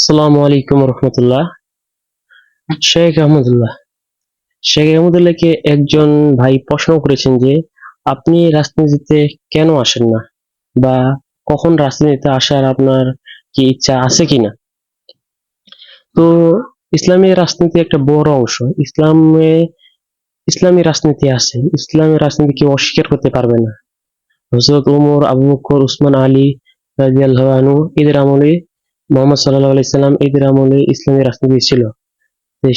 আসসালামু আলাইকুম রহমতুল্লাহ। শেখ আহমদুল্লাহ। শেখ আহমদুল্লাহকে একজন ভাই প্রশ্ন করেছেন যে, আপনি রাজনীতিতে কেন আসেন না? বা কখন রাজনীতিতে আসার আপনার কি ইচ্ছা আছে কিনা? তো ইসলামী রাজনীতি একটা বড় অংশ। ইসলামে, ইসলামী রাজনীতি আছে। ইসলামী রাজনীতি কেউ অস্বীকার করতে পারবে না। হজরত ওমর, আবু বকর, উসমান আলী আনহু এদের আমলে মোহাম্মদ সাল্লাহ আলাইসাল্লাম এদের আমলে ইসলামী রাজনীতি ছিল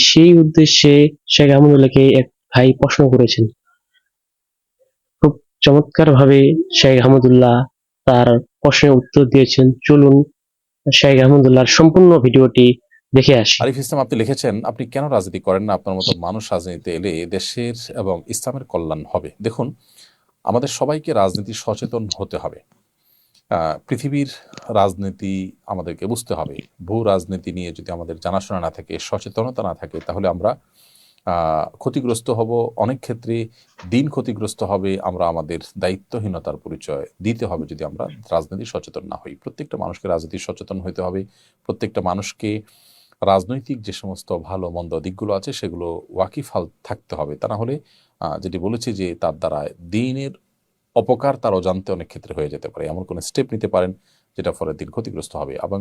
সেই উদ্দেশ্যে শেখ আহমদুল্লাহকে এক ভাই প্রশ্ন করেছেন। খুব চমৎকার ভাবে শেখ আহমদুল্লাহ তার প্রশ্নের উত্তর দিয়েছেন। চলুন শেখ আহমদুল্লাহর সম্পূর্ণ ভিডিওটি দেখে আসি। আরিফ ইসলাম, আপনি লিখেছেন, আপনি কেন রাজনীতি করেন না? আপনার মতো মানুষ রাজনীতিতে এলে দেশের এবং ইসলামের কল্যাণ হবে। দেখুন, আমাদের সবাইকে রাজনীতি সচেতন হতে হবে। পৃথিবীর রাজনীতি আমাদেরকে বুঝতে হবে। ভূ রাজনীতি নিয়ে যদি আমাদের জানাশোনা না থাকে, সচেতনতা না থাকে, তাহলে আমরা ক্ষতিগ্রস্ত হব। অনেক ক্ষেত্রে দিন ক্ষতিগ্রস্ত হবে, আমরা আমাদের দায়িত্বহীনতার পরিচয় দিতে হবে যদি আমরা রাজনীতি সচেতন না হই। প্রত্যেকটা মানুষকে রাজনীতি সচেতন হতে হবে। প্রত্যেকটা মানুষকে রাজনৈতিক যে সমস্ত ভালো, মন্দ দিকগুলো আছে, সেগুলো ওয়াকিফাল থাকতে হবে। তা না হলে যেটি বলেছি যে তার দ্বারা দিনের অপকার তার অজান্তে অনেক ক্ষেত্রে হয়ে যেতে পারে। এমন কোনো স্টেপ নিতে পারেন যেটা ফলে দিন ক্ষতিগ্রস্ত হবে এবং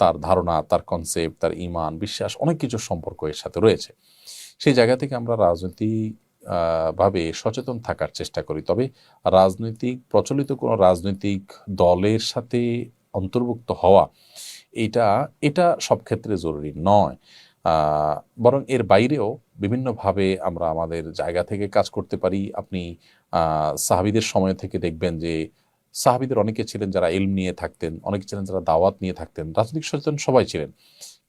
তার ধারণা, তার কনসেপ্ট তার ইমান, বিশ্বাস অনেক কিছুর সম্পর্ক এর সাথে রয়েছে। সেই জায়গা থেকে আমরা রাজনীতি ভাবে সচেতন থাকার চেষ্টা করি। তবে রাজনৈতিক, প্রচলিত কোনো রাজনৈতিক দলের সাথে অন্তর্ভুক্ত হওয়া, এটা এটা সব ক্ষেত্রে জরুরি নয়। বরং এর বাইরেও বিভিন্নভাবে আমরা আমাদের জায়গা থেকে কাজ করতে পারি। আপনি সাহাবিদের সময় থেকে দেখবেন যে সাহাবিদের অনেকে ছিলেন যারা এলম নিয়ে থাকতেন, অনেকে ছিলেন যারা দাওয়াত নিয়ে থাকতেন, রাজনৈতিক সচেতন সবাই ছিলেন।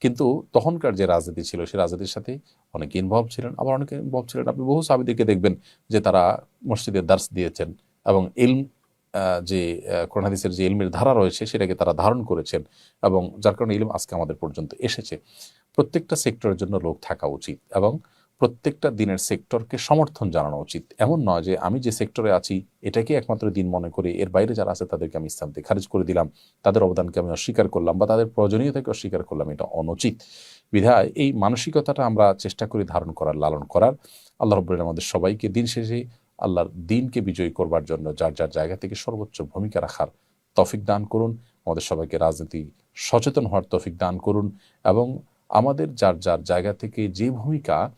কিন্তু তখনকার যে রাজনীতি ছিল সেই রাজনীতির সাথে অনেকে ইনভলভ ছিলেন, আবার অনেকে ইনভলভ ছিলেন। আপনি বহু সাহাবিদেরকে দেখবেন যে তারা মসজিদে দার্স দিয়েছেন এবং এলম যে কোরআন হাদিসের যে ইলমের ধারা রয়েছে, সেটাকে তারা ধারণ করেছেন এবং যার কারণে ইলম আজকে আমাদের পর্যন্ত এসেছে। প্রত্যেকটা সেক্টরের জন্য লোক থাকা উচিত এবং প্রত্যেকটা দিনের সেক্টরকে সমর্থন জানানো উচিত। এমন নয় যে আমি যে সেক্টরে আছি, এটাকে একমাত্র দিন মনে করে এর বাইরে যারা আছে তাদেরকে আমি ইসলাম থেকে খারিজ করে দিলাম, তাদের অবদানকে আমি অস্বীকার করলাম বা তাদের প্রয়োজনীয়তাকে অস্বীকার করলাম, এটা অনুচিত। বিধায় এই মানসিকতাটা আমরা চেষ্টা করি ধারণ করার, লালন করার। আল্লাহ রব্বুল আমাদের সবাইকে দিন শেষে আল্লাহর দিনকে বিজয়ী করবার জন্য যার যার জায়গা থেকে সর্বোচ্চ ভূমিকা রাখার তফিক দান করুন। আমাদের সবাইকে রাজনীতি সচেতন হওয়ার তফিক দান করুন এবং আমাদের যার যার জায়গা থেকে যে ভূমিকা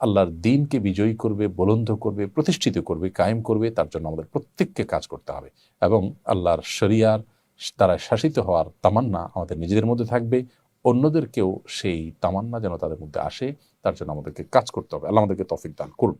আল্লাহর দিনকে বিজয়ী করবে, বলন্দ করবে, প্রতিষ্ঠিত করবে, কায়েম করবে, তার জন্য আমাদের প্রত্যেককে কাজ করতে হবে। এবং আল্লাহর শরিয়ার তারা শাসিত হওয়ার তামান্না আমাদের নিজেদের মধ্যে থাকবে, অন্যদেরকেও সেই তামান্না যেন তাদের মধ্যে আসে, তার জন্য আমাদেরকে কাজ করতে হবে। আল্লাহ আমাদেরকে তফিক দান করুন।